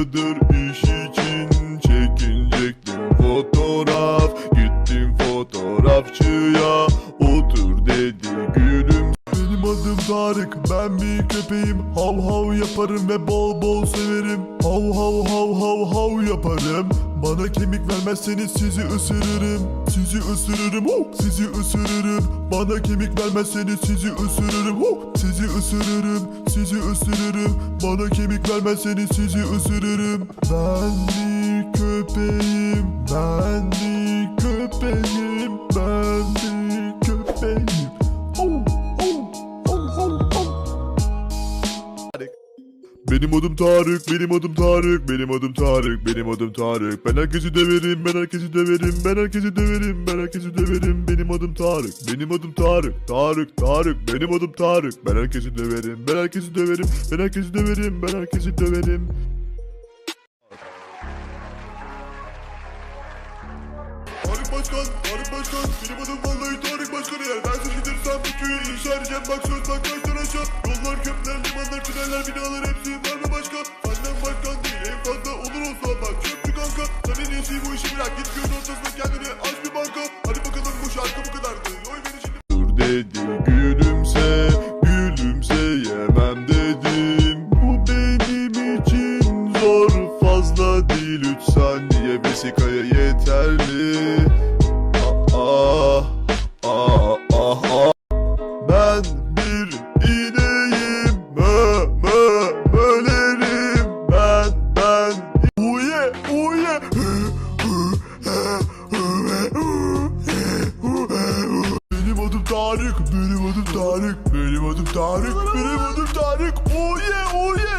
yıldır iş için çekinecektim fotoğraf. Gittim fotoğrafçıya otur dedi gülüm. Benim adım Tarık ben bir köpeğim. Hav hav yaparım ve bol bol severim. Hav hav hav hav hav yaparım. Bana kemik vermezseniz sizi ısırırım. Sizi ısırırım oh, sizi ısırırım. Bana kemik vermezseniz sizi ısırırım oh, Sizi ısırırım sizi ısırırım. Bana kemik vermezseniz sizi ısırırım. Ben bir köpeğim. Ben bir köpeğim. Ben bir köpeğim. Oh, oh, oh, oh, oh. Benim adım Tarık, benim adım Tarık, benim adım Tarık, benim adım Tarık. Ben herkesi döverim, ben herkesi döverim, ben herkesi döverim, ben herkesi döverim. Benim adım Tarık, benim adım Tarık, Tarık, Tarık, benim adım Tarık. Ben herkesi döverim, ben herkesi döverim, ben herkesi döverim, ben herkesi döverim. Tarık Başkan, Tarık Başkan, benim adım vallahi Tarık Başkan eğer ben seçilirsem bu köyü inşa edeceğim bak söz bak baştan aşağı Yollar, köprüler, limanlar, tüneller, binalar hepsi dedi gülümse, gülümseyemem dedim. Bu benim için zor fazla değil. Üç saniye vesikaya yeterli Tarık. Benim adım Tarık. Benim adım Tarık. Benim adım Tarık. Oh yeah, oh yeah.